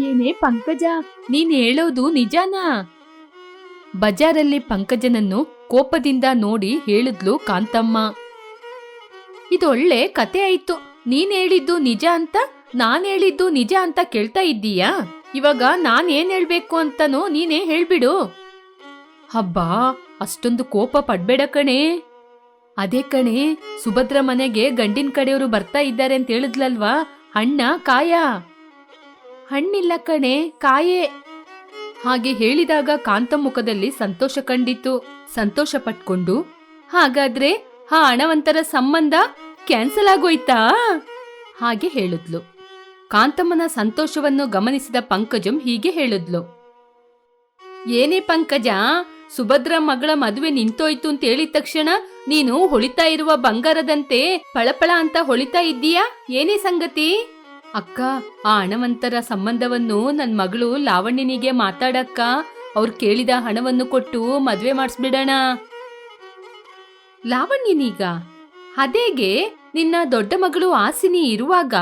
ಏನೇ ಪಂಕಜ. ನೀನ್ ಹೇಳೋದು ನಿಜಾನಾ? ಬಜಾರಲ್ಲಿ ಪಂಕಜನನ್ನು ಕೋಪದಿಂದ ನೋಡಿ ಹೇಳಿದ್ಲು ಕಾಂತಮ್ಮ. ಇದೊಳ್ಳೆ ಕತೆ ಆಯ್ತು. ನೀನ್ ಹೇಳಿದ್ದು ನಿಜ ಅಂತ, ನಾನ್ ಹೇಳಿದ್ದು ನಿಜ ಅಂತ ಕೇಳ್ತಾ ಇದ್ದೀಯಾ? ಇವಾಗ ನಾನ್ ಏನ್ ಹೇಳ್ಬೇಕು ಅಂತನೋ ನೀನೇ ಹೇಳ್ಬಿಡು. ಹಬ್ಬಾ, ಅಷ್ಟೊಂದು ಕೋಪ ಪಡ್ಬೇಡ ಕಣೆ. ಅದೇ ಕಣೆ, ಸುಭದ್ರ ಮನೆಗೆ ಗಂಡಿನ ಕಡೆಯವರು ಬರ್ತಾ ಇದ್ದಾರೆ ಅಂತ ಹೇಳಿದ್ಲಲ್ವಾ? ಅಣ್ಣ, ಕಾಯ. ಹಣ್ಣಿಲ್ಲ ಕಣೆ, ಕಾಯೇ. ಹಾಗೆ ಹೇಳಿದಾಗ ಕಾಂತ ಮುಖದಲ್ಲಿ ಸಂತೋಷ ಕಂಡಿತು. ಸಂತೋಷ ಪಟ್ಕೊಂಡು, ಹಾಗಾದ್ರೆ ಆ ಹಣವಂತರ ಸಂಬಂಧ ಕ್ಯಾನ್ಸಲ್ ಆಗೋಯ್ತಾ? ಹಾಗೆ ಹೇಳಿದ್ಲು. ಕಾಂತಮ್ಮನ ಸಂತೋಷವನ್ನು ಗಮನಿಸಿದ ಪಂಕಜಂ ಹೀಗೆ ಹೇಳಿದ್ಲು. ಏನೇ ಪಂಕಜ, ಸುಭದ್ರ ಮಗಳ ಮದುವೆ ನಿಂತೋಯ್ತು ಅಂತ ಹೇಳಿದ ತಕ್ಷಣ ನೀನು ಹೊಳಿತಾ ಇರುವ ಬಂಗಾರದಂತೆ ಪಳಪಳ ಅಂತ ಹೊಳಿತಾ ಇದ್ದೀಯಾ? ಏನೇ ಸಂಗತಿ? ಅಕ್ಕ, ಆ ಹಣವಂತರ ಸಂಬಂಧವನ್ನು ನನ್ನ ಮಗಳು ಲಾವಣ್ಯನಿಗೆ ಮಾತಾಡಕ್ಕ ಅವ್ರು ಕೇಳಿದ ಹಣವನ್ನು ಕೊಟ್ಟು ಮದ್ವೆ ಮಾಡಿಸ್ಬಿಡೋಣ. ಲಾವಣ್ಯನೀಗ, ಅದೇಗೆ ನಿನ್ನ ದೊಡ್ಡ ಮಗಳು ಆಸಿನಿ ಇರುವಾಗ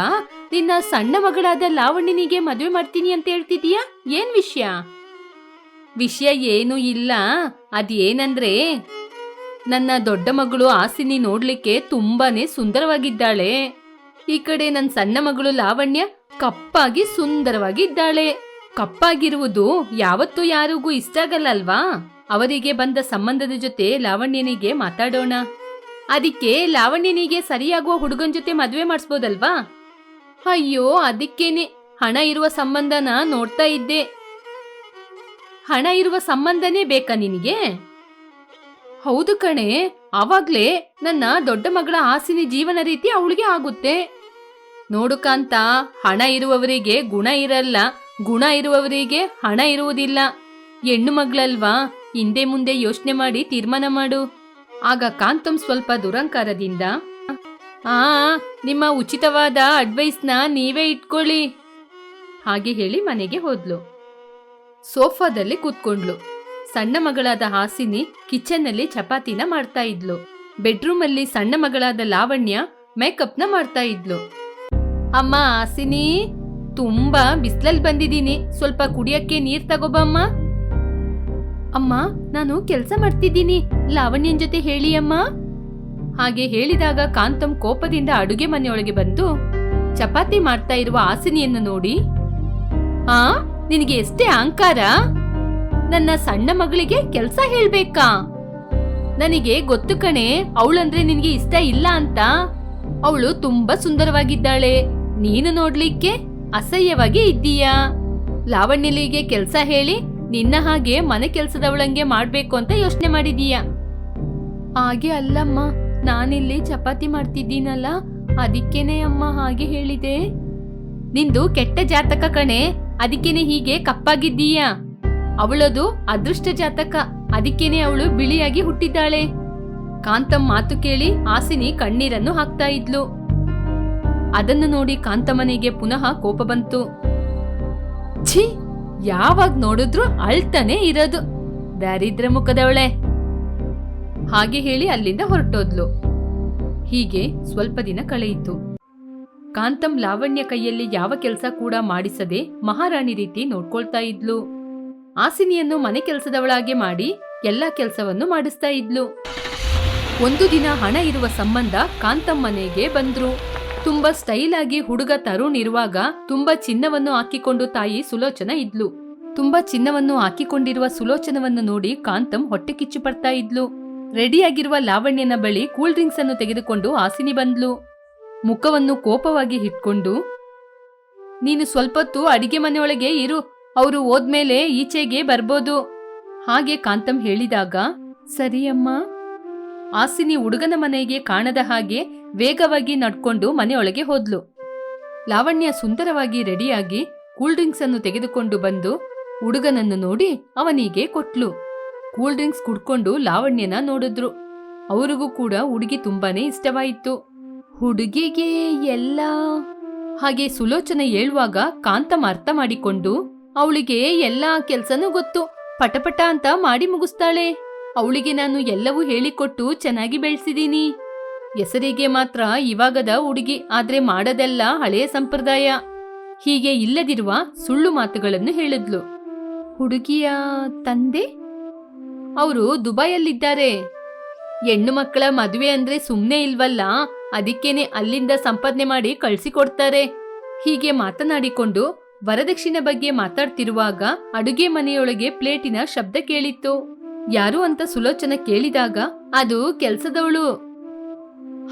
ನಿನ್ನ ಸಣ್ಣ ಮಗಳಾದ ಲಾವಣ್ಯನಿಗೆ ಮದುವೆ ಮಾಡ್ತೀನಿ ಅಂತ ಹೇಳ್ತಿದೀಯಾ? ಏನ್ ವಿಷಯ? ವಿಷಯ ಏನೂ ಇಲ್ಲ. ಅದೇನಂದ್ರೆ, ನನ್ನ ದೊಡ್ಡ ಮಗಳು ಆಸಿನಿ ನೋಡ್ಲಿಕ್ಕೆ ತುಂಬಾನೇ ಸುಂದರವಾಗಿದ್ದಾಳೆ. ಈ ಕಡೆ ನನ್ನ ಸಣ್ಣ ಮಗಳು ಲಾವಣ್ಯ ಕಪ್ಪಾಗಿ ಸುಂದರವಾಗಿ ಇದ್ದಾಳೆ ಕಪ್ಪಾಗಿರುವುದು ಯಾವತ್ತೂ ಯಾರಿಗೂ ಇಷ್ಟ ಆಗಲ್ಲಲ್ವಾ ಅವರಿಗೆ ಬಂದ ಸಂಬಂಧದ ಜೊತೆ ಲಾವಣ್ಯನಿಗೆ ಮಾತಾಡೋಣ. ಅದಕ್ಕೆ ಲಾವಣ್ಯನಿಗೆ ಸರಿಯಾಗುವ ಹುಡುಗನ ಜೊತೆ ಮದುವೆ ಮಾಡಿಸ್ಬೋದಲ್ವಾ? ಅಯ್ಯೋ, ಅದಕ್ಕೇನೆ. ಹಣ ಇರುವ ಸಂಬಂಧನ ನೋಡ್ತಾ ಇದ್ದೆ. ಹಣ ಇರುವ ಸಂಬಂಧನೇ ಬೇಕಾ ನಿನಗೆ? ಹೌದು ಕಣೆ, ಆವಾಗ್ಲೇ ನನ್ನ ದೊಡ್ಡ ಮಗಳ ಆಸಿನ ಜೀವನ ರೀತಿ ಅವಳಿಗೆ ಆಗುತ್ತೆ. ನೋಡು ಕಾಂತ ಹಣ ಇರುವವರಿಗೆ ಗುಣ ಇರಲ್ಲ, ಗುಣ ಇರುವವರಿಗೆ ಹಣ ಇರುವುದಿಲ್ಲ. ಹೆಣ್ಣು ಮಗಳಲ್ವಾ? ಹಿಂದೆ ಮುಂದೆ ಯೋಚನೆ ಮಾಡಿ ತೀರ್ಮಾನ ಮಾಡು. ಆಗ ಕಾಂತಂ ಸ್ವಲ್ಪ ದುರಂಕಾರದಿಂದ, ಆ, ನಿಮ್ಮ ಉಚಿತವಾದ ಅಡ್ವೈಸ್ನ ನೀವೇ ಇಟ್ಕೊಳ್ಳಿ. ಹಾಗೆ ಹೇಳಿ ಮನೆಗೆ ಹೋದ್ಲು. ಸೋಫಾದಲ್ಲಿ ಕೂತ್ಕೊಂಡ್ಲು ಸಣ್ಣ ಮಗಳಾದ ಹಾಸಿನಿ ಕಿಚನ್ನಲ್ಲಿ ಚಪಾತಿನ ಮಾಡ್ತಾ ಇದ್ಲು. ಬೆಡ್ರೂಮಲ್ಲಿ ಸಣ್ಣ ಮಗಳಾದ ಲಾವಣ್ಯ ಮೇಕಪ್ನ ಮಾಡ್ತಾ ಇದ್ಲು. ಅಮ್ಮ ಆಸಿನಿ ತುಂಬಾ ಬಿಸ್ಲಲ್ಲಿ ಬಂದಿದ್ದೀನಿ. ಸ್ವಲ್ಪ ಕುಡಿಯಕ್ಕೆ ನೀರ್ ತಗೋಬಮ್ಮ ಅಮ್ಮ. ನಾನು ಕೆಲಸ ಮಾಡ್ತಿದ್ದೀನಿ. ಲಾವಣ್ಯನ್ ಜೊತೆ ಹೇಳಿ ಅಮ್ಮ. ಹಾಗೆ ಹೇಳಿದಾಗ ಕಾಂತಂ ಕೋಪದಿಂದ ಅಡುಗೆ ಮನೆಯೊಳಗೆ ಬಂದು ಚಪಾತಿ ಮಾಡ್ತಾ ಇರುವ ಆಸಿನಿಯನ್ನು ನೋಡಿ, ಆ, ನಿನಗೆ ಎಷ್ಟೇ ಅಹಂಕಾರ. ನನ್ನ ಸಣ್ಣ ಮಗಳಿಗೆ ಕೆಲಸ ಹೇಳ್ಬೇಕಾ? ನನಗೆ ಗೊತ್ತು ಕಣೆ, ಅವಳಂದ್ರೆ ನಿನಗೆ ಇಷ್ಟ ಇಲ್ಲ ಅಂತ. ಅವಳು ತುಂಬಾ ಸುಂದರವಾಗಿದ್ದಾಳೆ. ನೀನು ನೋಡ್ಲಿಕ್ಕೆ ಅಸಹ್ಯವಾಗಿ ಇದ್ದೀಯಾ? ಲಾವಣ್ಯಲಿಗೆ ಕೆಲ್ಸ ಹೇಳಿ ನಿನ್ನ ಹಾಗೆ ಮನೆ ಕೆಲ್ಸದವಳಂಗೆ ಮಾಡ್ಬೇಕು ಅಂತ ಯೋಚನೆ ಮಾಡಿದೀಯ ಹಾಗೆ ಅಲ್ಲಮ್ಮ, ನಾನಿಲ್ಲಿ ಚಪಾತಿ ಮಾಡ್ತಿದ್ದೀನಲ್ಲ, ಅದಕ್ಕೇನೆ ಅಮ್ಮ ಹಾಗೆ ಹೇಳಿದೆ. ನಿಂದು ಕೆಟ್ಟ ಜಾತಕ ಕಣೆ, ಅದಕ್ಕೇನೆ ಹೀಗೆ ಕಪ್ಪಾಗಿದ್ದೀಯಾ? ಅವಳದು ಅದೃಷ್ಟ ಜಾತಕ, ಅದಕ್ಕೇನೆ ಅವಳು ಬಿಳಿಯಾಗಿ ಹುಟ್ಟಿದ್ದಾಳೆ. ಕಾಂತಮ್ ಮಾತು ಕೇಳಿ ಆಸಿನಿ ಕಣ್ಣೀರನ್ನು ಹಾಕ್ತಾ ಇದ್ಲು. ಅದನ್ನು ನೋಡಿ ಕಾಂತಮ್ಮನಿಗೆ ಪುನಃ ಕೋಪ ಬಂತು. ಛೀ, ಯಾವಾಗ ನೋಡಿದ್ರು ಅಳ್ತಾನೆ ಇರೋದು, ದಾರಿದ್ರ ಮುಖದವಳೆ. ಹಾಗೆ ಹೇಳಿ ಅಲ್ಲಿಂದ ಹೊರಟೋದ್ಲು. ಹೀಗೆ ಸ್ವಲ್ಪ ದಿನ ಕಳೆಯಿತು. ಕಾಂತಂ ಲಾವಣ್ಯ ಕೈಯಲ್ಲಿ ಯಾವ ಕೆಲಸ ಕೂಡ ಮಾಡಿಸದೆ ಮಹಾರಾಣಿ ರೀತಿ ನೋಡ್ಕೊಳ್ತಾ ಇದ್ಲು. ಆಸಿನಿಯನ್ನು ಮನೆ ಕೆಲಸದವಳಾಗೆ ಮಾಡಿ ಎಲ್ಲಾ ಕೆಲಸವನ್ನು ಮಾಡಿಸ್ತಾ ಇದ್ಲು. ಒಂದು ದಿನ ಹಣ ಇರುವ ಸಂಬಂಧ ಕಾಂತಂ ಮನೆಗೆ ಬಂದ್ರು. ತುಂಬಾ ಸ್ಟೈಲ್ ಆಗಿ ಹುಡುಗ ತರುಣ್ ಇರುವಾಗ ತುಂಬಾ ಚಿನ್ನವನ್ನು ಹಾಕಿಕೊಂಡು ತಾಯಿ ಸುಲೋಚನ ಇದ್ಲು. ತುಂಬಾ ಚಿನ್ನವನ್ನು ಹಾಕಿಕೊಂಡಿರುವ ಸುಲೋಚನವನ್ನು ನೋಡಿ ಕಾಂತಂ ಹೊಟ್ಟೆ ಕಿಚ್ಚು ಪಡ್ತಾ ಇದ್ಲು. ರೆಡಿಯಾಗಿರುವ ಲಾವಣ್ಯನ ಬಳಿ ಕೂಲ್ ಡ್ರಿಂಕ್ಸ್ ಅನ್ನು ತೆಗೆದುಕೊಂಡು ಹಾಸಿನಿ ಬಂದ್ಲು. ಮುಖವನ್ನು ಕೋಪವಾಗಿ ಇಟ್ಕೊಂಡು, ನೀನು ಸ್ವಲ್ಪೊತ್ತು ಅಡಿಗೆ ಮನೆಯೊಳಗೆ ಇರು, ಅವರು ಹೋದ್ಮೇಲೆ ಈಚೆಗೆ ಬರ್ಬೋದು. ಹಾಗೆ ಕಾಂತಂ ಹೇಳಿದಾಗ, ಸರಿಯಮ್ಮ. ಆಸಿನಿ ಹುಡುಗನ ಮನೆಗೆ ಕಾಣದ ಹಾಗೆ ವೇಗವಾಗಿ ನಡ್ಕೊಂಡು ಮನೆಯೊಳಗೆ ಹೋದ್ಲು. ಲಾವಣ್ಯ ಸುಂದರವಾಗಿ ರೆಡಿಯಾಗಿ ಕೂಲ್ ಡ್ರಿಂಕ್ಸ್ ಅನ್ನು ತೆಗೆದುಕೊಂಡು ಬಂದು ಹುಡುಗನನ್ನು ನೋಡಿ ಅವನಿಗೆ ಕೊಟ್ಲು. ಕೂಲ್ ಡ್ರಿಂಕ್ಸ್ ಕುಡ್ಕೊಂಡು ಲಾವಣ್ಯನ ನೋಡಿದ್ರು. ಅವರಿಗೂ ಕೂಡ ಹುಡುಗಿ ತುಂಬಾನೇ ಇಷ್ಟವಾಯಿತು. ಹುಡುಗಿಗೆ ಎಲ್ಲ? ಹಾಗೆ ಸುಲೋಚನೆ ಹೇಳುವಾಗ ಕಾಂತಮ್ ಅರ್ಥ ಮಾಡಿಕೊಂಡು, ಅವಳಿಗೆ ಎಲ್ಲ ಕೆಲ್ಸನೂ ಗೊತ್ತು. ಪಟಪಟ ಅಂತ ಮಾಡಿ ಮುಗಿಸ್ತಾಳೆ. ಅವಳಿಗೆ ನಾನು ಎಲ್ಲವೂ ಹೇಳಿಕೊಟ್ಟು ಚೆನ್ನಾಗಿ ಬೆಳೆಸಿದೀನಿ. ಹೆಸರಿಗೆ ಮಾತ್ರ ಇವಾಗದ ಹುಡುಗಿ, ಆದ್ರೆ ಮಾಡದೆಲ್ಲ ಹಳೆಯ ಸಂಪ್ರದಾಯ. ಹೀಗೆ ಇಲ್ಲದಿರುವ ಸುಳ್ಳು ಮಾತುಗಳನ್ನು ಹೇಳಿದ್ಲು. ಹುಡುಗಿಯ ತಂದೆ? ಅವರು ದುಬೈಯಲ್ಲಿದ್ದಾರೆ. ಹೆಣ್ಣು ಮಕ್ಕಳ ಮದುವೆ ಅಂದ್ರೆ ಸುಮ್ಮನೆ ಇಲ್ವಲ್ಲ, ಅದಕ್ಕೇನೆ ಅಲ್ಲಿಂದ ಸಂಪಾದನೆ ಮಾಡಿ ಕಳ್ಸಿಕೊಡ್ತಾರೆ. ಹೀಗೆ ಮಾತನಾಡಿಕೊಂಡು ವರದಕ್ಷಿಣೆ ಬಗ್ಗೆ ಮಾತಾಡ್ತಿರುವಾಗ ಅಡುಗೆ ಮನೆಯೊಳಗೆ ಪ್ಲೇಟಿನ ಶಬ್ದ ಕೇಳಿತ್ತು. ಯಾರು ಅಂತ ಸುಲೋಚನ ಕೇಳಿದಾಗ ಅದು ಕೆಲ್ಸದವಳು.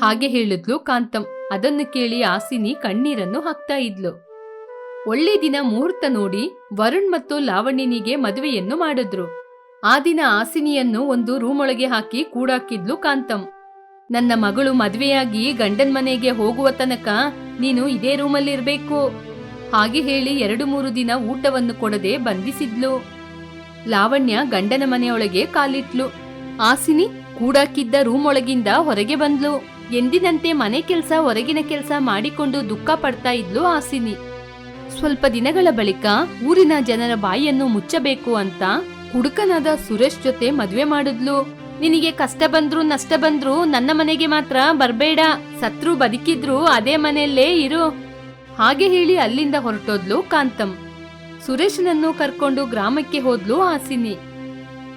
ಹಾಗೆ ಹೇಳಿದ್ಲು ಕಾಂತಂ. ಅದನ್ನು ಕೇಳಿ ಆಸಿನಿ ಕಣ್ಣೀರನ್ನು ಹಾಕ್ತಾ ಇದ್ಲು. ಒಳ್ಳೆ ದಿನ ಮುಹೂರ್ತ ನೋಡಿ ವರುಣ್ ಮತ್ತು ಲಾವಣ್ಯನಿಗೆ ಮದುವೆಯನ್ನು ಮಾಡಿದ್ರು. ಆ ದಿನ ಆಸಿನಿಯನ್ನು ಒಂದು ರೂಮ್ ಒಳಗೆ ಹಾಕಿ ಕೂಡಾಕಿದ್ಲು ಕಾಂತಂ. ನನ್ನ ಮಗಳು ಮದುವೆಯಾಗಿ ಗಂಡನ ಮನೆಗೆ ಹೋಗುವ ತನಕ ನೀನು ಇದೇ ರೂಮಲ್ಲಿರಬೇಕು. ಹಾಗೆ ಹೇಳಿ ಎರಡು ಮೂರು ದಿನ ಊಟವನ್ನು ಕೊಡದೆ ಬಂಧಿಸಿದ್ಲು. ಲಾವಣ್ಯ ಗಂಡನ ಮನೆಯೊಳಗೆ ಕಾಲಿಟ್ಲು. ಆಸಿನಿ ಕೂಡಾಕಿದ್ದ ರೂಮ್ ಒಳಗಿಂದ ಹೊರಗೆ ಬಂದ್ಲು. ಎಂದಿನಂತೆ ಮನೆ ಕೆಲಸ, ಹೊರಗಿನ ಕೆಲಸ ಮಾಡಿಕೊಂಡು ದುಃಖ ಪಡ್ತಾ ಇದ್ಲು ಆಸಿನಿ. ಸ್ವಲ್ಪ ದಿನಗಳ ಬಳಿಕ ಊರಿನ ಜನರ ಬಾಯಿಯನ್ನು ಮುಚ್ಚಬೇಕು ಅಂತ ಹುಡುಕನಾದ ಸುರೇಶ್ ಜೊತೆ ಮದುವೆ ಮಾಡಿದ್ಲು. ನಿನಗೆ ಕಷ್ಟ ಬಂದ್ರು ನಷ್ಟ ಬಂದ್ರು ನನ್ನ ಮನೆಗೆ ಮಾತ್ರ ಬರ್ಬೇಡ, ಸತ್ರು ಬದುಕಿದ್ರು ಅದೇ ಮನೆಯಲ್ಲೇ ಇರು. ಹಾಗೆ ಹೇಳಿ ಅಲ್ಲಿಂದ ಹೊರಟೋದ್ಲು ಕಾಂತಂ. ಸುರೇಶನನ್ನು ಕರ್ಕೊಂಡು ಗ್ರಾಮಕ್ಕೆ ಹೋದ್ಲು ಆಸಿನಿ.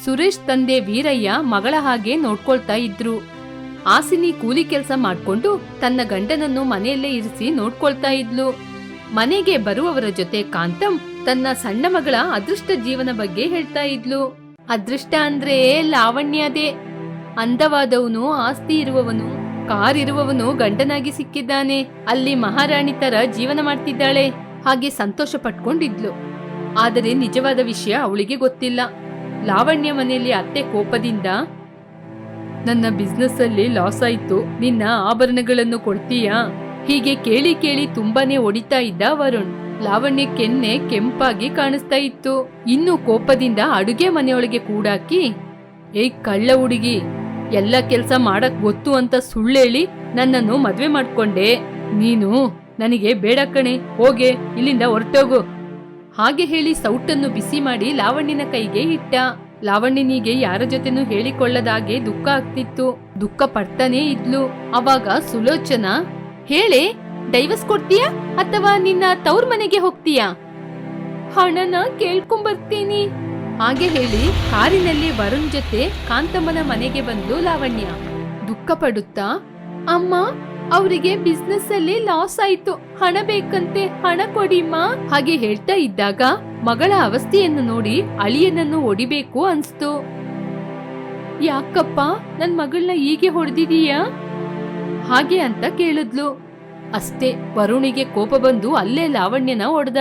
ಸುರೇಶ್ ತಂದೆ ವೀರಯ್ಯ ಮಗಳ ಹಾಗೆ ನೋಡ್ಕೊಳ್ತಾ ಇದ್ರು. ಆಸಿನಿ ಕೂಲಿ ಕೆಲಸ ಮಾಡ್ಕೊಂಡು ತನ್ನ ಗಂಡನನ್ನು ಮನೆಯಲ್ಲೇ ಇರಿಸಿ ನೋಡ್ಕೊಳ್ತಾ ಇದ್ಲು. ಮನೆಗೆ ಬರುವವರ ಜೊತೆ ಕಾಂತಂ ತನ್ನ ಸಣ್ಣ ಮಗಳ ಅದೃಷ್ಟ ಜೀವನ ಬಗ್ಗೆ ಹೇಳ್ತಾ ಇದ್ಲು. ಅದೃಷ್ಟ ಅಂದ್ರೆ ಲಾವಣ್ಯದೇ ಅಂದವಾದವನು ಆಸ್ತಿ ಇರುವವನು, ಕಾರ್ ಇರುವವನು ಗಂಡನಾಗಿ ಸಿಕ್ಕಿದ್ದಾನೆ. ಅಲ್ಲಿ ಮಹಾರಾಣಿ ತರ ಜೀವನ ಮಾಡ್ತಿದ್ದಾಳೆ. ಹಾಗೆ ಸಂತೋಷ ಪಟ್ಕೊಂಡಿದ್ಲು. ಆದರೆ ನಿಜವಾದ ವಿಷಯ ಅವಳಿಗೆ ಗೊತ್ತಿಲ್ಲ. ಲಾವಣ್ಯ ಮನೆಯಲ್ಲಿ ಅತ್ತೆ ಕೋಪದಿಂದ ನನ್ನ ಬಿಸ್ನೆಸ್ಸಲ್ಲಿ ಲಾಸ್ ಆಯ್ತು. ನಿನ್ನ ಆಭರಣಗಳನ್ನು ಕೊಡ್ತೀಯಾ? ಹೀಗೆ ಕೇಳಿ ಕೇಳಿ ತುಂಬಾನೇ ಹೊಡಿತಾ ಇದ್ದ ವರುಣ್. ಲಾವಣ್ಯ ಕೆನ್ನೆ ಕೆಂಪಾಗಿ ಕಾಣಿಸ್ತಾ ಇತ್ತು. ಇನ್ನು ಕೋಪದಿಂದ ಅಡುಗೆ ಮನೆಯೊಳಗೆ ಕೂಡಾಕಿ, ಏಯ್ ಕಳ್ಳ ಹುಡುಗಿ, ಎಲ್ಲ ಕೆಲಸ ಮಾಡಕ್ ಗೊತ್ತು ಅಂತ ಸುಳ್ಳೇಳಿ ನನ್ನನ್ನು ಮದ್ವೆ ಮಾಡ್ಕೊಂಡೆ. ನೀನು ನನಗೆ ಬೇಡ ಕಣೆ, ಹೋಗೆ, ಇಲ್ಲಿಂದ ಹೊರಟೋಗು. ಹಾಗೆ ಹೇಳಿ ಸೌಟನ್ನು ಬಿಸಿ ಮಾಡಿ ಲಾವಣ್ಯನ ಕೈಗೆ ಇಟ್ಟ. ಲಾವಣ್ಯನಿಗೆ ಯಾರ ಜೊತೆನೂ ಹೇಳಿಕೊಳ್ಳದಾಗೆ ದುಃಖ ಆಗ್ತಿತ್ತು. ದುಃಖ ಪಡ್ತಾನೇ ಇದ್ಲು. ಅವಾಗ ಸುಲೋಚನ, ಹೇಳೆ, ಡೈವರ್ಸ್ ಕೊಡ್ತೀಯಾ ಅಥವಾ ನಿನ್ನ ತವ್ರ ಮನೆಗೆ ಹೋಗ್ತೀಯಾ? ಹಣನ ಕೇಳ್ಕೊಂಬರ್ತೀನಿ. ಹಾಗೆ ಹೇಳಿ ಕಾರಿನಲ್ಲಿ ವರುಣ್ ಜೊತೆ ಕಾಂತಮ್ಮನ ಮನೆಗೆ ಬಂದು ಲಾವಣ್ಯ. ದುಃಖ ಪಡುತ್ತಾ, ಅಮ್ಮ ಅವರಿಗೆ ಬಿಸ್ನೆಸ್ ಅಲ್ಲಿ ಲಾಸ್ ಆಯ್ತು. ಹಣ ಬೇಕಂತೆ ಹಣ ಕೊಡಿಮ್ಮ ಹಾಗೆ ಹೇಳ್ತಾ ಇದ್ದಾಗ ಮಗಳ ಅವಸ್ಥೆಯನ್ನು ನೋಡಿ ಅಳಿಯನನ್ನು ಹೊಡಿಬೇಕು ಅನ್ಸ್ತು. ಯಾಕಪ್ಪ, ನನ್ ಮಗಳನ್ನ ಹೀಗೆ ಹೊಡೆದಿದೀಯಾ? ಹಾಗೆ ಅಂತ ಕೇಳಿದ್ಲು. ಅಷ್ಟೇ, ವರುಣಿಗೆ ಕೋಪ ಬಂದು ಅಲ್ಲೇ ಲಾವಣ್ಯನ ಹೊಡೆದ.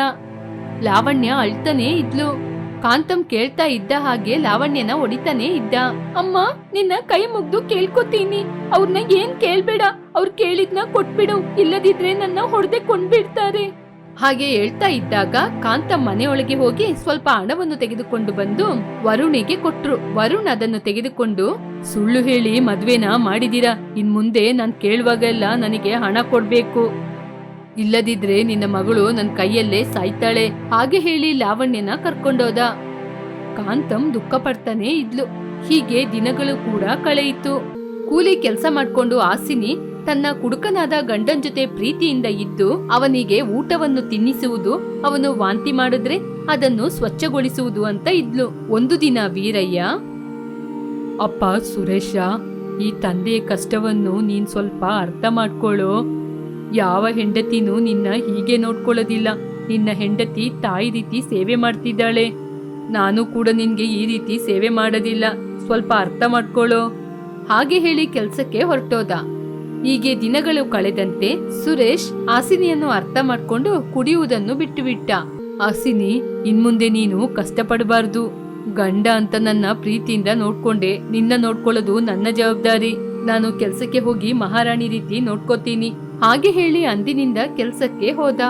ಲಾವಣ್ಯ ಅಳ್ತಾನೇ ಇದ್ಲು. ಕಾಂತಂ ಕೇಳ್ತಾ ಇದ್ದ ಹಾಗೆ ಲಾವಣ್ಯನ ಹೊಡಿತಾನೆ ಇದ್ದ. ಅಮ್ಮ, ನಿನ್ನ ಕೈ ಮುಗ್ದು ಕೇಳ್ಕೊತೀನಿ. ಅವ್ರನ್ನ ಏನ್ ಕೇಳ್ಬೇಡ. ಅವ್ರು ಕೇಳಿದ್ನ ಕೊಟ್ಬಿಡು. ಇಲ್ಲದಿದ್ರೆ ನನ್ನ ಹೊಡೆದೆ ಕೊಂಡ್ಬಿಡ್ತಾರೆ. ಹಾಗೆ ಹೇಳ್ತಾ ಇದ್ದಾಗ ಕಾಂತ ಮನೆಯೊಳಗೆ ಹೋಗಿ ಸ್ವಲ್ಪ ಹಣವನ್ನು ತೆಗೆದುಕೊಂಡು ಬಂದು ವರುಣಿಗೆ ಕೊಟ್ರು. ವರುಣ್ ಅದನ್ನು ತೆಗೆದುಕೊಂಡು, ಸುಳ್ಳು ಹೇಳಿ ಮದ್ವೆನ ಮಾಡಿದೀರಾ? ಇನ್ ಮುಂದೆ ನಾನ್ ಕೇಳುವಾಗೆಲ್ಲ ನನಗೆ ಹಣ ಕೊಡ್ಬೇಕು. ಇಲ್ಲದಿದ್ರೆ ನಿನ್ನ ಮಗಳು ನನ್ನ ಕೈಯಲ್ಲೇ ಸಾಯ್ತಾಳೆ. ಹಾಗೆ ಹೇಳಿ ಲಾವಣ್ಯನ ಕರ್ಕೊಂಡೋದ. ಕಾಂತಂ ದುಃಖ ಪಡ್ತಾನೆ ಇದ್ಲು. ಹೀಗೆ ದಿನಗಳು ಕೂಡ ಕಳೆಯಿತು. ಕೂಲಿ ಕೆಲಸ ಮಾಡ್ಕೊಂಡು ಆಸಿನಿ ತನ್ನ ಕುಡುಕನಾದ ಗಂಡನ್ ಜೊತೆ ಪ್ರೀತಿಯಿಂದ ಇದ್ದು ಅವನಿಗೆ ಊಟವನ್ನು ತಿನ್ನಿಸುವುದು, ಅವನು ವಾಂತಿ ಮಾಡಿದ್ರೆ ಅದನ್ನು ಸ್ವಚ್ಛಗೊಳಿಸುವುದು ಅಂತ ಇದ್ಲು. ಒಂದು ದಿನ ವೀರಯ್ಯ, ಅಪ್ಪ ಸುರೇಶ, ಈ ತಂದೆಯ ಕಷ್ಟವನ್ನು ನೀನ್ ಸ್ವಲ್ಪ ಅರ್ಥ ಮಾಡ್ಕೊಳ್ಳೋ. ಯಾವ ಹೆಂಡತಿನೂ ನಿನ್ನ ಹೀಗೆ ನೋಡ್ಕೊಳ್ಳೋದಿಲ್ಲ. ನಿನ್ನ ಹೆಂಡತಿ ತಾಯಿ ರೀತಿ ಸೇವೆ ಮಾಡ್ತಿದ್ದಾಳೆ. ನಾನು ಕೂಡ ನಿನ್ಗೆ ಈ ರೀತಿ ಸೇವೆ ಮಾಡೋದಿಲ್ಲ. ಸ್ವಲ್ಪ ಅರ್ಥ ಮಾಡ್ಕೊಳ್ಳೋ. ಹಾಗೆ ಹೇಳಿ ಕೆಲ್ಸಕ್ಕೆ ಹೊರಟೋದ. ಹೀಗೆ ದಿನಗಳು ಕಳೆದಂತೆ ಸುರೇಶ್ ಆಸಿನಿಯನ್ನು ಅರ್ಥ ಮಾಡ್ಕೊಂಡು ಕುಡಿಯುವುದನ್ನು ಬಿಟ್ಟುಬಿಟ್ಟ. ಆಸಿನಿ ಇನ್ಮುಂದೆ ನೀನು ಕಷ್ಟಪಡಬಾರ್ದು. ಗಂಡ ಅಂತ ನನ್ನ ಪ್ರೀತಿಯಿಂದ ನೋಡ್ಕೊಂಡೆ. ನಿನ್ನ ನೋಡ್ಕೊಳ್ಳೋದು ನನ್ನ ಜವಾಬ್ದಾರಿ. ನಾನು ಕೆಲ್ಸಕ್ಕೆ ಹೋಗಿ ಮಹಾರಾಣಿ ರೀತಿ ನೋಡ್ಕೋತೀನಿ. ಹಾಗೆ ಹೇಳಿ ಅಂದಿನಿಂದ ಕೆಲಸಕ್ಕೆ ಹೋದ.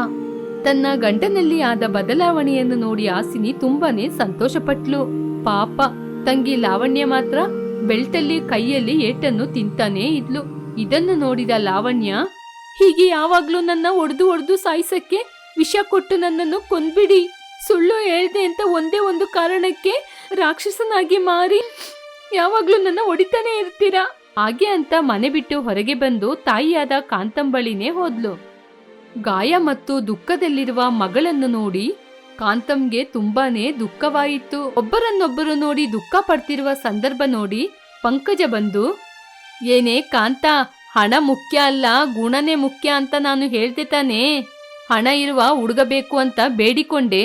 ತನ್ನ ಗಂಟನಲ್ಲಿ ಆದ ಬದಲಾವಣೆಯನ್ನು ನೋಡಿ ಆಸಿನಿ ತುಂಬಾನೇ ಸಂತೋಷಪಟ್ಲು. ಪಾಪ, ತಂಗಿ ಲಾವಣ್ಯ ಮಾತ್ರ ಬೆಳ್ತಲ್ಲಿ ಕೈಯಲ್ಲಿ ಏಟನ್ನು ತಿಂತಾನೇ ಇದ್ಲು. ಇದನ್ನು ನೋಡಿದ ಲಾವಣ್ಯ, ಹೀಗೆ ಯಾವಾಗ್ಲೂ ನನ್ನ ಒಡೆದು ಒಡೆದು ಸಾಯಿಸಕ್ಕೆ ವಿಷ ಕೊಟ್ಟು ನನ್ನನ್ನು ಕೊಂದ್ಬಿಡಿ. ಸುಳ್ಳು ಹೇಳ್ದೆ ಅಂತ ಒಂದೇ ಒಂದು ಕಾರಣಕ್ಕೆ ರಾಕ್ಷಸನಾಗಿ ಮಾರಿ. ಯಾವಾಗ್ಲೂ ನನ್ನ ಹೊಡಿತಾನೆ ಇರ್ತೀರಾ? ಹಾಗೆ ಅಂತ ಮನೆ ಬಿಟ್ಟು ಹೊರಗೆ ಬಂದು ತಾಯಿಯಾದ ಕಾಂತಂಬಳಿನೇ ಹೋದ್ಲು. ಗಾಯ ಮತ್ತು ದುಃಖದಲ್ಲಿರುವ ಮಗಳನ್ನು ನೋಡಿ ಕಾಂತಂಗೆ ತುಂಬಾನೇ ದುಃಖವಾಯಿತು. ಒಬ್ಬರನ್ನೊಬ್ಬರು ನೋಡಿ ದುಃಖ ಪಡ್ತಿರುವ ಸಂದರ್ಭ ನೋಡಿ ಪಂಕಜ ಬಂದು, ಏನೇ ಕಾಂತ, ಹಣ ಮುಖ್ಯ ಅಲ್ಲ, ಗುಣನೇ ಮುಖ್ಯ ಅಂತ ನಾನು ಹೇಳ್ದೆ ತಾನೇ. ಹಣ ಇರುವ ಹುಡುಗಬೇಕು ಅಂತ ಬೇಡಿಕೊಂಡೆ.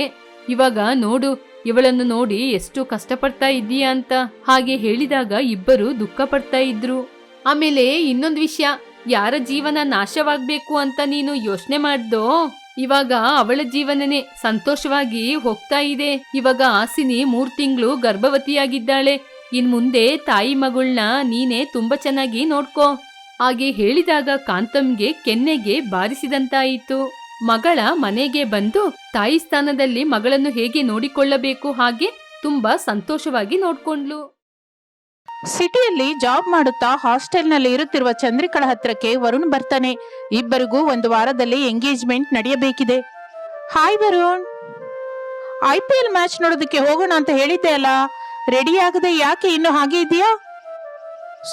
ಇವಾಗ ನೋಡು ಇವಳನ್ನು ನೋಡಿ ಎಷ್ಟು ಕಷ್ಟಪಡ್ತಾ ಇದ್ದೀಯಾ ಅಂತ ಹಾಗೆ ಹೇಳಿದಾಗ ಇಬ್ಬರು ದುಃಖ ಪಡ್ತಾ ಇದ್ರು. ಆಮೇಲೆ ಇನ್ನೊಂದು ವಿಷಯ, ಯಾರ ಜೀವನ ನಾಶವಾಗ್ಬೇಕು ಅಂತ ನೀನು ಯೋಚನೆ ಮಾಡ್ದೋ? ಇವಾಗ ಅವಳ ಜೀವನನೇ ಸಂತೋಷವಾಗಿ ಹೋಗ್ತಾ ಇದೆ. ಇವಾಗ ಆಸಿನಿ ಮೂರ್ ತಿಂಗಳು ಗರ್ಭವತಿಯಾಗಿದ್ದಾಳೆ. ಇನ್ ಮುಂದೆ ತಾಯಿ ಮಗಳನ್ನ ನೀನೇ ತುಂಬಾ ಚೆನ್ನಾಗಿ ನೋಡ್ಕೋ. ಹಾಗೆ ಹೇಳಿದಾಗ ಕಾಂತಮ್ಗೆ ಕೆನ್ನೆಗೆ ಬಾರಿಸಿದಂತಾಯಿತು. ಮಗಳ ಮನೆಗೆ ಬಂದು ತಾಯಿ ಸ್ಥಾನದಲ್ಲಿ ಮಗಳನ್ನು ಹೇಗೆ ನೋಡಿಕೊಳ್ಳಬೇಕು ಹಾಗೆ ತುಂಬಾ ಸಂತೋಷವಾಗಿ ನೋಡ್ಕೊಂಡ್ಲು. ಸಿಟಿಯಲ್ಲಿ ಜಾಬ್ ಮಾಡುತ್ತಾ ಹಾಸ್ಟೆಲ್ನಲ್ಲಿ ಇರುತ್ತಿರುವ ಚಂದ್ರಿಕಳ ಹತ್ರಕ್ಕೆ ವರುಣ್ ಬರ್ತಾನೆ. ಇಬ್ಬರಿಗೂ ಒಂದು ವಾರದಲ್ಲಿ ಎಂಗೇಜ್ಮೆಂಟ್ ನಡೆಯಬೇಕಿದೆ. Hi Varun. I P L match ನೋಡೋದಕ್ಕೆ ಹೋಗೋಣ ಅಂತ ಹೇಳಿದ್ದೆ ಅಲ್ಲ. ರೆಡಿ ಆಗದೆ ಯಾಕೆ ಇನ್ನು ಹಾಗೆ ಇದೆಯಾ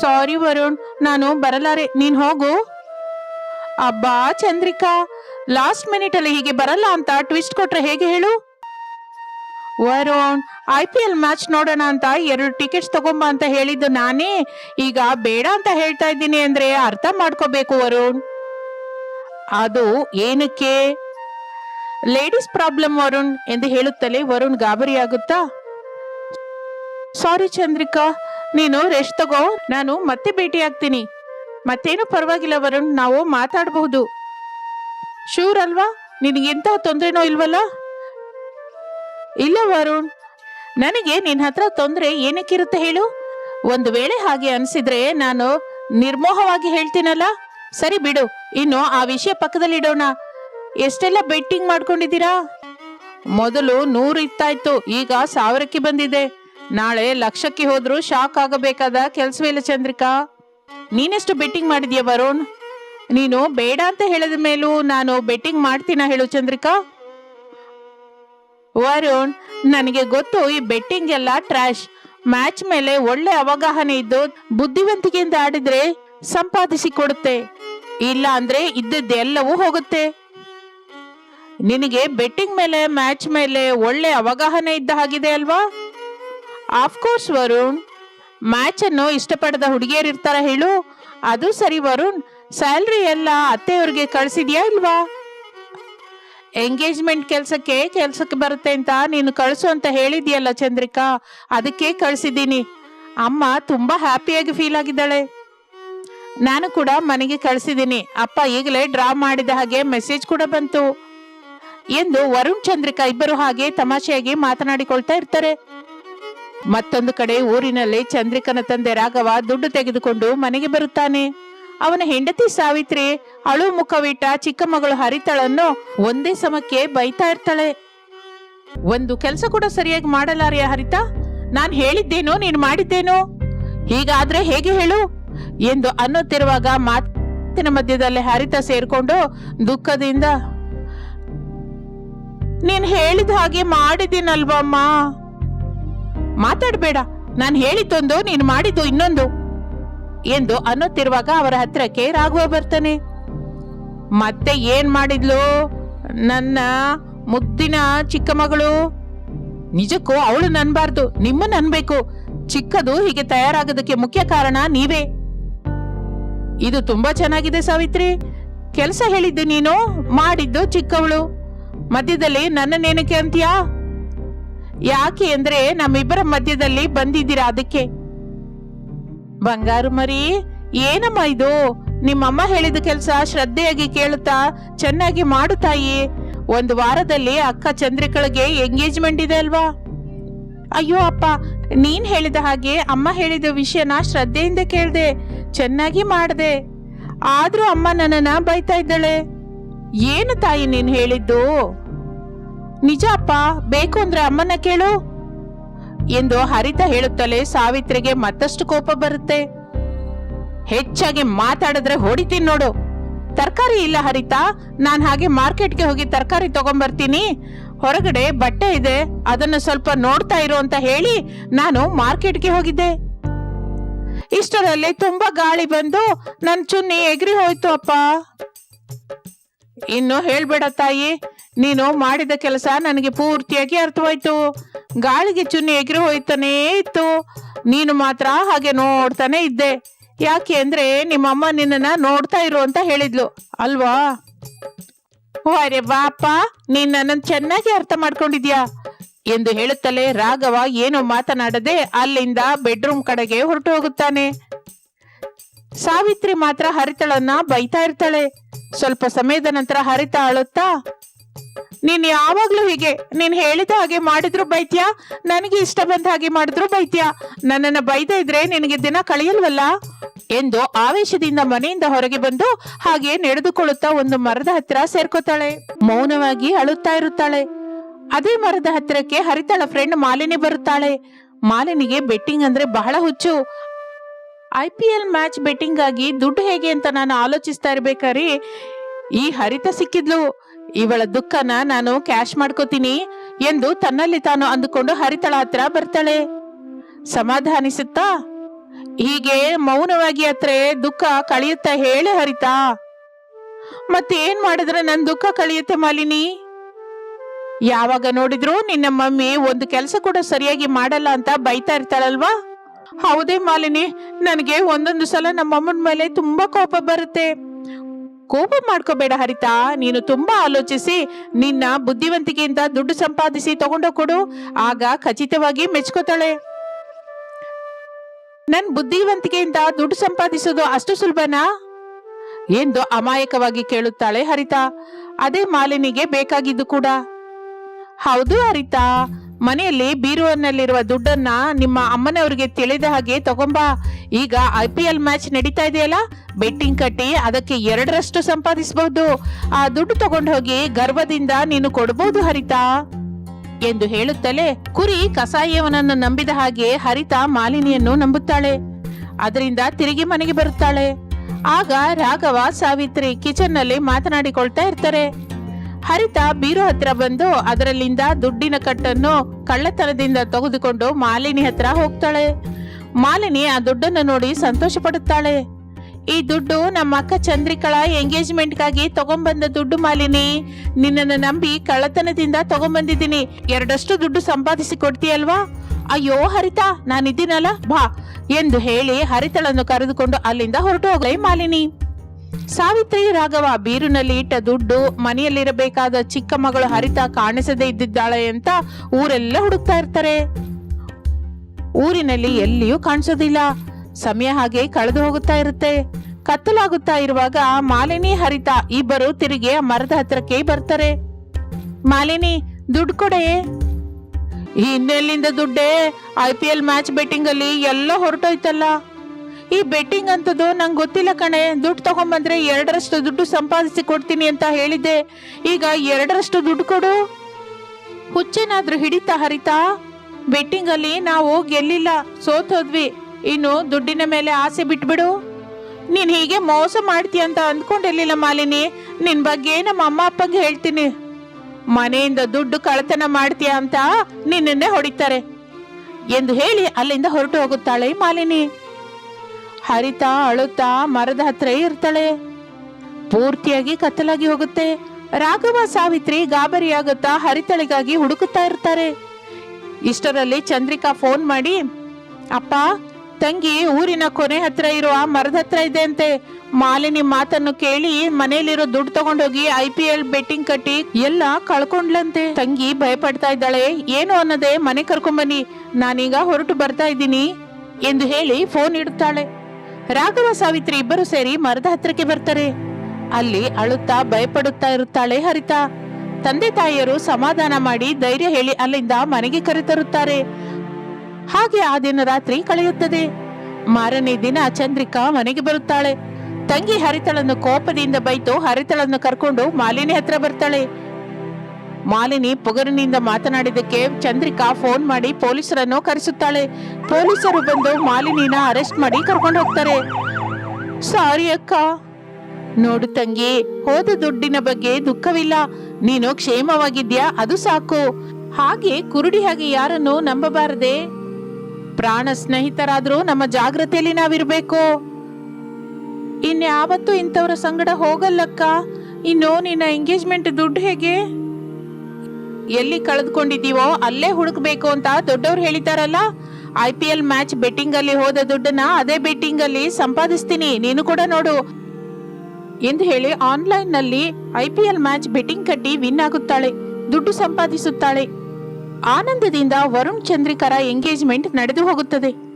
ಸಾರಿ ವರುಣ್, ನಾನು ಬರಲಾರೆ, ನೀನ್ ಹೋಗು. ಅಬ್ಬಾ ಚಂದ್ರಿಕಾ. ಲಾಸ್ಟ್ ಮಿನಿಟ್ ಅಲ್ಲಿ ಹೀಗೆ ಬರಲ್ಲ ಅಂತ ಟ್ವಿಸ್ಟ್ ಕೊಟ್ರೆ ಹೇಗೆ ಹೇಳು? Varun, I P L match ನೋಡೋಣ ಅಂತ ಎರಡು ಟಿಕೆಟ್ಸ್ ತಗೊಂಬ ಅಂತ ಹೇಳಿದ್ದು ನಾನೇ. ಈಗ ಬೇಡ ಅಂತ ಹೇಳ್ತಾ ಇದ್ದೀನಿ ಅಂದ್ರೆ ಅರ್ಥ ಮಾಡ್ಕೋಬೇಕು ವರುಣ್. ಅದು ಏನಕ್ಕೆ? ಲೇಡೀಸ್ ಪ್ರಾಬ್ಲಮ್ ವರುಣ್ ಎಂದು ಹೇಳುತ್ತಲೇ ವರುಣ್ ಗಾಬರಿಯಾಗುತ್ತಾ ಸಾರಿ ಚಂದ್ರಿಕಾ, ನೀನು ರೆಸ್ಟ್ ತಗೋ, ನಾನು ಮತ್ತೆ ಭೇಟಿ ಆಗ್ತೀನಿ ಮತ್ತೇನು ಪರವಾಗಿಲ್ಲ ವರುಣ್, ನಾವು ಮಾತಾಡಬಹುದು. ಶೂರ್ ಅಲ್ವಾ ನಿನಗೆಂತ ತೊಂದರೆನೋ ಇಲ್ವಲ್ಲ? ಇಲ್ಲ, ವರುಣ್. ನನಗೆ ನಿನ್ನ ಹತ್ರ ತೊಂದರೆ ಏನಕ್ಕಿರುತ್ತೆ ಹೇಳು? ಒಂದು ವೇಳೆ ಹಾಗೆ ಅನ್ಸಿದ್ರೆ ನಾನು ನಿರ್ಮೋಹವಾಗಿ ಹೇಳ್ತೀನಲ್ಲ? ಸರಿ, ಬಿಡು. ಇನ್ನು ಆ ವಿಷಯ ಪಕ್ಕದಲ್ಲಿಡೋಣ. ಎಷ್ಟೆಲ್ಲ ಬೆಟ್ಟಿಂಗ್ ಮಾಡ್ಕೊಂಡಿದ್ದೀರಾ? ಮೊದಲು ನೂರು ಇತ್ತಾಯ್ತು. ಈಗ ಸಾವಿರಕ್ಕೆ ಬಂದಿದೆ. ನಾಳೆ ಲಕ್ಷಕ್ಕೆ ಹೋದ್ರೂ ಶಾಕ್ ಆಗಬೇಕಾದ ಕೆಲಸವಿಲ್ಲ ಚಂದ್ರಿಕಾ. ನೀನೆಷ್ಟು ಬೆಟ್ಟಿಂಗ್ ಮಾಡಿದ್ಯಾ, ವರುಣ್? ನೀನು ಬೇಡ ಅಂತ ಹೇಳಿದ ಮೇಲೂ ನಾನು ಬೆಟ್ಟಿಂಗ್ ಮಾಡ್ತೀನ ಹೇಳು ಚಂದ್ರಿಕಾ? ವರುಣ್, ನನಗೆ ಗೊತ್ತು ಈ ಬೆಟ್ಟಿಂಗ್ ಎಲ್ಲ ಟ್ರ್ಯಾಶ್ ಮ್ಯಾಚ್ ಮೇಲೆ ಒಳ್ಳೆ ಅವಗಾಹನೆ ಇದ್ದು ಬುದ್ಧಿವಂತಿಕೆಯಿಂದ ಆಡಿದ್ರೆ ಸಂಪಾದಿಸಿ ಕೊಡುತ್ತೆ ಇಲ್ಲ ಅಂದ್ರೆ ಇದ್ದದ್ದೆಲ್ಲವೂ ಹೋಗುತ್ತೆ. ನಿನಗೆ ಬೆಟ್ಟಿಂಗ್ ಮೇಲೆ ಮ್ಯಾಚ್ ಮೇಲೆ ಒಳ್ಳೆ ಅವಗಾಹನೆ ಇದ್ದ ಹಾಗಿದೆ ಅಲ್ವಾ? ಆಫ್ಕೋರ್ಸ್ ವರುಣ್ ಮ್ಯಾಚ್ ಅನ್ನು ಇಷ್ಟಪಡದ ಹುಡುಗಿಯರಿರ್ತಾರ ಹೇಳು? ಅದು ಸರಿ ವರುಣ್ ಸ್ಯಾಲ್ರಿ ಎಲ್ಲ ಅತ್ತೆಯವ್ರಿಗೆ ಕಳ್ಸಿದ್ಯಾ ಇಲ್ವಾ? ಎಂಗೇಜ್ಮೆಂಟ್ ಕೆಲಸಕ್ಕೆ ಕೆಲ್ಸಕ್ಕೆ ಬರುತ್ತೆ ಅಂತ ನೀನು ಕಳಿಸು ಅಂತ ಹೇಳಿದ್ಯಲ್ಲ ಚಂದ್ರಿಕಾ, ಅದಕ್ಕೆ ಕಳಿಸಿದ್ದೀನಿ. ಅಮ್ಮ ತುಂಬಾ ಹ್ಯಾಪಿಯಾಗಿ ಫೀಲ್ ಆಗಿದ್ದಾಳೆ. ನಾನು ಕೂಡ ಮನೆಗೆ ಕಳಿಸಿದ್ದೀನಿ. ಅಪ್ಪ ಈಗಲೇ ಡ್ರಾ ಮಾಡಿದ ಹಾಗೆ ಮೆಸೇಜ್ ಕೂಡ ಬಂತು. ಎಂದು ವರುಣ್, ಚಂದ್ರಿಕಾ ಇಬ್ಬರು ಹಾಗೆ ತಮಾಷೆಯಾಗಿ ಮಾತನಾಡಿಕೊಳ್ತಾ ಇರ್ತಾರೆ. ಮತ್ತೊಂದು ಕಡೆ ಊರಿನಲ್ಲಿ ಚಂದ್ರಿಕನ ತಂದೆ ರಾಘವ ದುಡ್ಡು ತೆಗೆದುಕೊಂಡು ಮನೆಗೆ ಬರುತ್ತಾನೆ. ಅವನ ಹೆಂಡತಿ ಸಾವಿತ್ರಿ ಅಳು ಮುಖವಿಟ್ಟ ಚಿಕ್ಕ ಮಗಳು ಹರಿತಳನ್ನು ಒಂದೇ ಸಮಕ್ಕೆ ಬೈತಾ ಇರ್ತಾಳೆ. ಒಂದು ಕೆಲಸ ಕೂಡ ಸರಿಯಾಗಿ ಮಾಡಲಾರೆಯ ಹರಿತ? ನಾನು ಹೇಳಿದ್ದೇನೋ, ನೀನು ಮಾಡಿದ್ದೇನೋ? ಹೀಗಾದ್ರೆ ಹೇಗೆ ಹೇಳು? ಎಂದು ಅನ್ನುತ್ತಿರುವಾಗ ಮಾತಿನ ಮಧ್ಯದಲ್ಲಿ ಹರಿತ ಸೇರ್ಕೊಂಡು ದುಃಖದಿಂದ, ನೀನ್ ಹೇಳಿದ ಹಾಗೆ ಮಾಡಿದ್ದೀನಲ್ವಮ್ಮ? ಮಾತಾಡ್ಬೇಡ. ನಾನು ಹೇಳಿದ್ದೊಂದು, ನೀನು ಮಾಡಿದ್ದು ಇನ್ನೊಂದು. ಎಂದು ಅನ್ನುತ್ತಿರುವಾಗ ಅವರ ಹತ್ರಕ್ಕೆ ರಾಘವ ಬರ್ತಾನೆ. ಮತ್ತೆ ಏನ್ ಮಾಡಿದ್ಲು? ನನ್ನ ಮುದ್ದಿನ ಚಿಕ್ಕ ಮಗಳು. ನಿಜಕ್ಕೂ ಅವಳು ನನ್ಬಾರ್ದು, ನಿಮ್ಮನ್ನ ಅನ್ಬೇಕು. ಚಿಕ್ಕದು ಹೀಗೆ ತಯಾರಾಗೋದಕ್ಕೆ ಮುಖ್ಯ ಕಾರಣ ನೀವೇ. ಇದು ತುಂಬಾ ಚೆನ್ನಾಗಿದೆ ಸಾವಿತ್ರಿ. ಕೆಲಸ ಹೇಳಿದ್ದು ನೀನು, ಮಾಡಿದ್ದು ಚಿಕ್ಕವಳು. ಮಧ್ಯದಲ್ಲಿ ನನ್ನ ನನ್ನನ್ನೇನಕ್ಕೆ ಅಂತೀಯಾ? ಯಾಕೆ ಅಂದ್ರೆ ನಮ್ಮಿಬ್ಬರ ಮಧ್ಯದಲ್ಲಿ ಬಂದಿದ್ದೀರಾ ಅದಕ್ಕೆ. ಬಂಗಾರು ಮರಿ, ಏನಮ್ಮ ಇದು? ನಿಮ್ಮಮ್ಮ ಹೇಳಿದ ಕೆಲಸ ಶ್ರದ್ಧೆಯಾಗಿ ಕೇಳುತ್ತಾ, ಚೆನ್ನಾಗಿ ಮಾಡುತ್ತಾಯಿ ತಾಯಿ. ಒಂದು ವಾರದಲ್ಲಿ ಅಕ್ಕ ಚಂದ್ರಿಕಳಿಗೆ ಎಂಗೇಜ್ಮೆಂಟ್ ಇದೆ ಅಲ್ವಾ? ಅಯ್ಯೋ ಅಪ್ಪ, ನೀನ್ ಹೇಳಿದ ಹಾಗೆ ಅಮ್ಮ ಹೇಳಿದ ವಿಷಯನ ಶ್ರದ್ಧೆಯಿಂದ ಕೇಳ್ದೆ, ಚೆನ್ನಾಗಿ ಮಾಡ್ದೆ. ಆದ್ರೂ ಅಮ್ಮ ನನ್ನನ್ನ ಬೈತಾ ಇದ್ದಾಳೆ. ಏನು ತಾಯಿ ನೀನ್ ಹೇಳಿದ್ದು? ನಿಜ ಅಪ್ಪ, ಬೇಕು ಅಂದ್ರೆ ಅಮ್ಮನ ಕೇಳು. ಎಂದು ಹರಿತ ಹೇಳುತ್ತಲೇ ಸಾವಿತ್ರಿಗೆ ಮತ್ತಷ್ಟು ಕೋಪ ಬರುತ್ತೆ. ಹೆಚ್ಚಾಗಿ ಮಾತಾಡಿದ್ರೆ ಹೊಡಿತೀನಿ ನೋಡು. ತರಕಾರಿ ಇಲ್ಲ ಹರಿತ, ನಾನ್ ಹಾಗೆ ಮಾರ್ಕೆಟ್ಗೆ ಹೋಗಿ ತರಕಾರಿ ತಗೊಂಬರ್ತೀನಿ. ಹೊರಗಡೆ ಬಟ್ಟೆ ಇದೆ, ಅದನ್ನು ಸ್ವಲ್ಪ ನೋಡ್ತಾ ಇರು ಅಂತ ಹೇಳಿ ನಾನು ಮಾರ್ಕೆಟ್ಗೆ ಹೋಗಿದ್ದೆ. ಇಷ್ಟರಲ್ಲಿ ತುಂಬಾ ಗಾಳಿ ಬಂದು ನನ್ ಚುನ್ನಿ ಎಗ್ರಿ ಹೋಯ್ತು ಅಪ್ಪ. ಇನ್ನು ಹೇಳ್ಬೇಡ ತಾಯಿ. ನೀನು ಮಾಡಿದ ಕೆಲಸ ನನಗೆ ಪೂರ್ತಿಯಾಗಿ ಅರ್ಥವಾಯ್ತು. ಗಾಳಿಗೆ ಚುನ್ನಿ ಎಗಿರು ಹೋಯ್ತಾನೇ ಇತ್ತು. ನೀನು ಮಾತ್ರ ಹಾಗೆ ನೋಡ್ತಾನೆ ಇದ್ದೆ. ಯಾಕೆ ಅಂದ್ರೆ ನಿಮ್ಮಮ್ಮ ನಿನ್ನನ್ನ ನೋಡ್ತಾ ಇರು ಅಂತ ಹೇಳಿದ್ಲು. ಅಲ್ವಾ? ಅರೆ ಬಾಪ ನೀನ್ ನನ್ನನ್ನು ಚೆನ್ನಾಗಿ ಅರ್ಥ ಮಾಡ್ಕೊಂಡಿದ್ಯಾ? ಎಂದು ಹೇಳುತ್ತಲೇ ರಾಘವ ಏನು ಮಾತನಾಡದೆ ಅಲ್ಲಿಂದ ಬೆಡ್ರೂಮ್ ಕಡೆಗೆ ಹೊರಟು ಹೋಗುತ್ತಾನೆ. ಸಾವಿತ್ರಿ ಮಾತ್ರ ಹರಿತಳನ್ನ ಬೈತಾ ಇರ್ತಾಳೆ. ಸ್ವಲ್ಪ ಸಮಯದ ನಂತರ ಹರಿತ ಅಳುತ್ತಾ, ನೀನ್ ಯಾವಾಗ್ಲೂ ಹೀಗೆ, ನೀನ್ ಹೇಳಿದ ಹಾಗೆ ಮಾಡಿದ್ರು ಬೈತ್ಯ, ನನಗೆ ಇಷ್ಟ ಬಂದ ಹಾಗೆ ಮಾಡಿದ್ರು ಬೈತ್ಯ. ನನ್ನನ್ನ ಬೈದ ಇದ್ರೆ ನಿನಗೆ ದಿನ ಕಳೆಯಲ್ವಲ್ಲ? ಎಂದು ಆವೇಶದಿಂದ ಮನೆಯಿಂದ ಹೊರಗೆ ಬಂದು ಹಾಗೆ ನಡೆದುಕೊಳ್ಳುತ್ತಾ ಒಂದು ಮರದ ಹತ್ತಿರ ಸೇರ್ಕೋತಾಳೆ. ಮೌನವಾಗಿ ಅಳುತ್ತಾ ಇರುತ್ತಾಳೆ. ಅದೇ ಮರದ ಹತ್ತಿರಕ್ಕೆ ಹರಿತಾಳ ಫ್ರೆಂಡ್ ಮಾಲಿನಿ ಬರುತ್ತಾಳೆ. ಮಾಲಿನಿಗೆ ಬೆಟ್ಟಿಂಗ್ ಅಂದ್ರೆ ಬಹಳ ಹುಚ್ಚು. I P L match betting ಆಗಿ ದುಡ್ಡು ಹೇಗೆ ಅಂತ ನಾನು ಆಲೋಚಿಸ್ತಾ ಇರ್ಬೇಕಾರಿ ಈ ಹರಿತ ಸಿಕ್ಕಿದ್ಲು. ಇವಳ ದುಃಖನ ನಾನು ಕ್ಯಾಶ್ ಮಾಡ್ಕೋತೀನಿ ಎಂದು ತನ್ನಲ್ಲಿ ತಾನು ಅಂದುಕೊಂಡು ಹರಿತಳ ಹತ್ರ ಬರ್ತಾಳೆ. ಸಮಾಧಾನಿಸುತ್ತಾ? ಹೀಗೆ ಮೌನವಾಗಿ ಹತ್ರ ದುಃಖ ಕಳೆಯುತ್ತಾ ಹೇಳಿ ಹರಿತಾ. ಮತ್ತೆ ಏನ್ ಮಾಡಿದ್ರೆ ನನ್ ದುಃಖ ಕಳೆಯುತ್ತೆ ಮಾಲಿನಿ? ಯಾವಾಗ ನೋಡಿದ್ರು ನಿನ್ನ ಮಮ್ಮಿ ಒಂದು ಕೆಲಸ ಕೂಡ ಸರಿಯಾಗಿ ಮಾಡಲ್ಲ ಅಂತ ಬೈತಾ ಇರ್ತಾಳಲ್ವಾ? ಹೌದೇ ಮಾಲಿನಿ, ನನಗೆ ಒಂದೊಂದು ಸಲ ನಮ್ಮಮ್ಮನ ಮೇಲೆ ತುಂಬಾ ಕೋಪ ಬರುತ್ತೆ. ಕೋಪ ಮಾಡ್ಕೋಬೇಡ ಹರಿತಾ, ನೀನು ತುಂಬಾ ಆಲೋಚಿಸಿ, ನಿನ್ನ ಬುದ್ಧಿವಂತಿಕೆಯಿಂದ ದುಡ್ಡು ಸಂಪಾದಿಸಿ ತಗೊಂಡೋಗ್ಕೊಡು ಆಗ ಖಚಿತವಾಗಿ ಮೆಚ್ಕೋತಾಳೆ. ನನ್ ಬುದ್ಧಿವಂತಿಕೆಯಿಂದ ದುಡ್ಡು ಸಂಪಾದಿಸೋದು ಅಷ್ಟು ಸುಲಭನಾ? ಎಂದು ಅಮಾಯಕವಾಗಿ ಕೇಳುತ್ತಾಳೆ ಹರಿತಾ. ಅದೇ ಮಾಲಿನಿಗೆ ಬೇಕಾಗಿದ್ದು ಕೂಡ. ಹೌದು ಹರಿತಾ ಮನೆಯಲ್ಲಿ ಬೀರುವನಲ್ಲಿರುವ ದುಡ್ಡನ್ನ ನಿಮ್ಮ ಅಮ್ಮನವರಿಗೆ ತಿಳಿದ ಹಾಗೆ ತಗೊಂಬಾ. ಈಗ ಐ ಪಿ ಎಲ್ ಮ್ಯಾಚ್ ನಡೀತಾ ಇದೆಯಲ್ಲ? ಬೆಟ್ಟಿಂಗ್ ಕಟ್ಟಿ ಅದಕ್ಕೆ ಎರಡರಷ್ಟು ಸಂಪಾದಿಸಬಹುದು ಆ ದುಡ್ಡು ತಗೊಂಡು ಹೋಗಿ ಗರ್ವದಿಂದ ನೀನು ಕೊಡಬಹುದು ಹರಿತಾ. ಎಂದು ಹೇಳುತ್ತಲೇ ಕುರಿ ಕಸಾಯವನನ್ನು ನಂಬಿದ ಹಾಗೆ ಹರಿತಾ ಮಾಲಿನಿಯನ್ನು ನಂಬುತ್ತಾಳೆ. ಅದರಿಂದ ತಿರುಗಿ ಮನೆಗೆ ಬರುತ್ತಾಳೆ. ಆಗ ರಾಘವ, ಸಾವಿತ್ರಿ ಕಿಚನ್ನಲ್ಲಿ ಮಾತನಾಡಿಕೊಳ್ತಾ ಇರ್ತಾರೆ. ಹರಿತ ಬೀರು ಹತ್ರ ಬಂದು ಅದರಲ್ಲಿಂದ ದುಡ್ಡಿನ ಕಟ್ಟನ್ನು ಕಳ್ಳತನದಿಂದ ತೆಗೆದುಕೊಂಡು ಮಾಲಿನಿ ಹತ್ರ ಹೋಗ್ತಾಳೆ. ಮಾಲಿನಿ ಆ ದುಡ್ಡನ್ನು ನೋಡಿ ಸಂತೋಷ ಪಡುತ್ತಾಳೆ ಈ ದುಡ್ಡು ನಮ್ಮ ಅಕ್ಕ ಚಂದ್ರಿಕಳ ಎಂಗೇಜ್ಮೆಂಟ್ಗಾಗಿ ತಗೊಂಬಂದ ದುಡ್ಡು ಮಾಲಿನಿ. ನಿನ್ನನ್ನು ನಂಬಿ ಕಳ್ಳತನದಿಂದ ತಗೊಂಬಂದಿದ್ದೀನಿ ಎರಡಷ್ಟು ದುಡ್ಡು ಸಂಪಾದಿಸಿ ಕೊಡ್ತೀಯಲ್ವಾ? ಅಯ್ಯೋ ಹರಿತಾ, ನಾನಿದ್ದೀನಲ್ಲ, ಬಾ. ಎಂದು ಹೇಳಿ ಹರಿತಳನ್ನು ಕರೆದುಕೊಂಡು ಅಲ್ಲಿಂದ ಹೊರಟು ಹೋಗಲೇ ಮಾಲಿನಿ. ಸಾವಿತ್ರಿ ರಾಘವ ಬೀರುನಲ್ಲಿ ಇಟ್ಟ ದುಡ್ಡು ಮನೆಯಲ್ಲಿರಬೇಕಾದ ಚಿಕ್ಕ ಮಗಳು ಹರಿತ ಕಾಣಿಸದೇ ಇದ್ದಿದ್ದಾಳೆ ಅಂತ ಊರೆಲ್ಲ ಹುಡುಕ್ತಾ ಇರ್ತಾರೆ. ಊರಿನಲ್ಲಿ ಎಲ್ಲಿಯೂ ಕಾಣಿಸೋದಿಲ್ಲ. ಸಮಯ ಹಾಗೆ ಕಳೆದು ಹೋಗುತ್ತಾ ಇರುತ್ತೆ. ಕತ್ತಲಾಗುತ್ತಾ ಇರುವಾಗ ಮಾಲಿನಿ, ಹರಿತ ಇಬ್ಬರು ತಿರುಗಿ ಆ ಮರದ ಹತ್ರಕ್ಕೆ ಬರ್ತಾರೆ. ಮಾಲಿನಿ, ದುಡ್ಡು ಕೊಡೆ. ಇನ್ನೆಲ್ಲಿಂದ ದುಡ್ಡೇ? I P L match betting ಅಲ್ಲಿ ಎಲ್ಲ ಹೊರಟೋಯ್ತಲ್ಲ. ಈ ಬೆಟ್ಟಿಂಗ್ ಅಂತದ್ದು ನಂಗೆ ಗೊತ್ತಿಲ್ಲ ಕಣೆ. ದುಡ್ಡು ತಗೊಂಬಂದ್ರೆ ಎರಡರಷ್ಟು ದುಡ್ಡು ಸಂಪಾದಿಸಿ ಕೊಡ್ತೀನಿ ಅಂತ ಹೇಳಿದ್ದೆ. ಈಗ ಎರಡರಷ್ಟು ದುಡ್ಡು ಕೊಡು. ಹುಚ್ಚೇನಾದ್ರೂ ಹಿಡಿತಾ ಹರಿತಾ? ಬೆಟ್ಟಿಂಗ್ ಅಲ್ಲಿ ನಾವು ಗೆಲ್ಲಿಲ್ಲ ಸೋತೋದ್ವಿ ಇನ್ನು ದುಡ್ಡಿನ ಮೇಲೆ ಆಸೆ ಬಿಟ್ಬಿಡು. ನೀನ್ ಹೀಗೆ ಮೋಸ ಮಾಡ್ತೀಯ ಅಂತ ಅಂದ್ಕೊಂಡಿರ್ಲಿಲ್ಲ ಮಾಲಿನಿ? ನಿನ್ ಬಗ್ಗೆ ನಮ್ಮ ಅಮ್ಮ ಅಪ್ಪಂಗೆ ಹೇಳ್ತೀನಿ. ಮನೆಯಿಂದ ದುಡ್ಡು ಕಳತನ ಮಾಡ್ತೀಯ ಅಂತ ನಿನ್ನನ್ನೇ ಹೊಡಿತಾರೆ. ಎಂದು ಹೇಳಿ ಅಲ್ಲಿಂದ ಹೊರಟು ಹೋಗುತ್ತಾಳೆ ಮಾಲಿನಿ. ಹರಿತಾ ಅಳುತ್ತಾ ಮರದ ಹತ್ರ ಇರ್ತಾಳೆ. ಪೂರ್ತಿಯಾಗಿ ಕತ್ತಲಾಗಿ ಹೋಗುತ್ತೆ. ರಾಘವ ಸಾವಿತ್ರಿ ಗಾಬರಿಯಾಗುತ್ತಾ ಹರಿತಳಿಗಾಗಿ ಹುಡುಕುತ್ತಾ ಇರ್ತಾರೆ. ಇಷ್ಟರಲ್ಲಿ ಚಂದ್ರಿಕಾ ಫೋನ್ ಮಾಡಿ, ಅಪ್ಪ, ತಂಗಿ ಊರಿನ ಕೊನೆ ಹತ್ರ ಇರುವ ಮರದ ಹತ್ರ ಇದೆ ಅಂತೆ ಮಾಲಿನಿ ಮಾತನ್ನು ಕೇಳಿ ಮನೆಯಲ್ಲಿರೋ ದುಡ್ಡು ತಗೊಂಡೋಗಿ ಐ ಪಿ ಎಲ್ ಬೆಟ್ಟಿಂಗ್ ಕಟ್ಟಿ ಎಲ್ಲ ಕಳ್ಕೊಂಡ್ಲಂತೆ ತಂಗಿ ಭಯಪಡ್ತಾ ಇದ್ದಾಳೆ. ಏನು ಅನ್ನೋದೇ ಮನೆ ಕರ್ಕೊಂಬನ್ನಿ ನಾನೀಗ ಹೊರಟು ಬರ್ತಾ ಇದ್ದೀನಿ ಎಂದು ಹೇಳಿ ಫೋನ್ ಇಡುತ್ತಾಳೆ. ರಾಘವ ಸಾವಿತ್ರಿ ಇಬ್ಬರು ಸೇರಿ ಮರದ ಹತ್ರಕ್ಕೆ ಬರ್ತಾರೆ. ಅಲ್ಲಿ ಅಳುತ್ತಾ ಭಯಪಡುತ್ತಾ ಇರುತ್ತಾಳೆ ಹರಿತಾ. ತಂದೆ ತಾಯಿಯರು ಸಮಾಧಾನ ಮಾಡಿ ಧೈರ್ಯ ಹೇಳಿ ಅಲ್ಲಿಂದ ಮನೆಗೆ ಕರೆತರುತ್ತಾರೆ. ಹಾಗೆ ಆ ದಿನ ರಾತ್ರಿ ಕಳೆಯುತ್ತದೆ. ಮಾರನೇ ದಿನ ಚಂದ್ರಿಕಾ ಮನೆಗೆ ಬರುತ್ತಾಳೆ. ತಂಗಿ ಹರಿತಳನ್ನು ಕೋಪದಿಂದ ಬೈತು ಹರಿತಳನ್ನು ಕರ್ಕೊಂಡು ಮಾಲಿನಿ ಹತ್ರ ಬರ್ತಾಳೆ. ಮಾಲಿನಿ ಪೊಗರಿನಿಂದ ಮಾತನಾಡಿದಕ್ಕೆ ಚಂದ್ರಿಕಾ ಫೋನ್ ಮಾಡಿ ಪೊಲೀಸರನ್ನು ಕರೆಸುತ್ತಾಳೆ. ಪೊಲೀಸರು ಬಂದು ಮಾಲಿನಿನ ಅರೆಸ್ಟ್ ಮಾಡಿ ಕರ್ಕೊಂಡು ಹೋಗ್ತಾರೆ. ಸಾರಿ ಅಕ್ಕ. ನೋಡು ತಂಗಿ, ಹೋದ ದುಡ್ಡಿನ ಬಗ್ಗೆ ದುಃಖವಿಲ್ಲ. ನೀನು ಕ್ಷೇಮವಾಗಿದ್ಯಾ, ಅದು ಸಾಕು. ಹಾಗೆ ಕುರುಡಿ ಹಾಗೆ ಯಾರನ್ನು ನಂಬಬಾರದೆ. ಪ್ರಾಣ ಸ್ನೇಹಿತರಾದ್ರೂ ನಮ್ಮ ಜಾಗ್ರತೆಯಲ್ಲಿ ನಾವಿರ್ಬೇಕು. ಇನ್ಯಾವತ್ತೂ ಇಂಥವ್ರ ಸಂಗಡ ಹೋಗಲ್ಲಕ್ಕ. ಇನ್ನು ನಿನ್ನ ಎಂಗೇಜ್ಮೆಂಟ್ ದುಡ್ಡು ಹೇಗೆ? ಎಲ್ಲಿ ಕಳೆದುಕೊಂಡಿದ್ದೀವೋ ಅಲ್ಲೇ ಹುಡುಕ್ಬೇಕು ಅಂತ ದೊಡ್ಡವ್ರು ಹೇಳಿದಾರಲ್ಲ I P L match betting ಅಲ್ಲಿ ಹೋದ ದುಡ್ಡನ್ನ ಅದೇ ಬೆಟ್ಟಿಂಗ್ ಅಲ್ಲಿ ಸಂಪಾದಿಸ್ತೀನಿ, ನೀನು ಕೂಡ ನೋಡು ಎಂದು ಹೇಳಿ ಆನ್ಲೈನ್ನಲ್ಲಿ I P L match betting ಕಟ್ಟಿ ವಿನ್ ಆಗುತ್ತಾಳೆ, ದುಡ್ಡು ಸಂಪಾದಿಸುತ್ತಾಳೆ. ಆನಂದದಿಂದ ವರುಣ್ ಚಂದ್ರಿಕರ ಎಂಗೇಜ್ಮೆಂಟ್ ನಡೆದು ಹೋಗುತ್ತದೆ.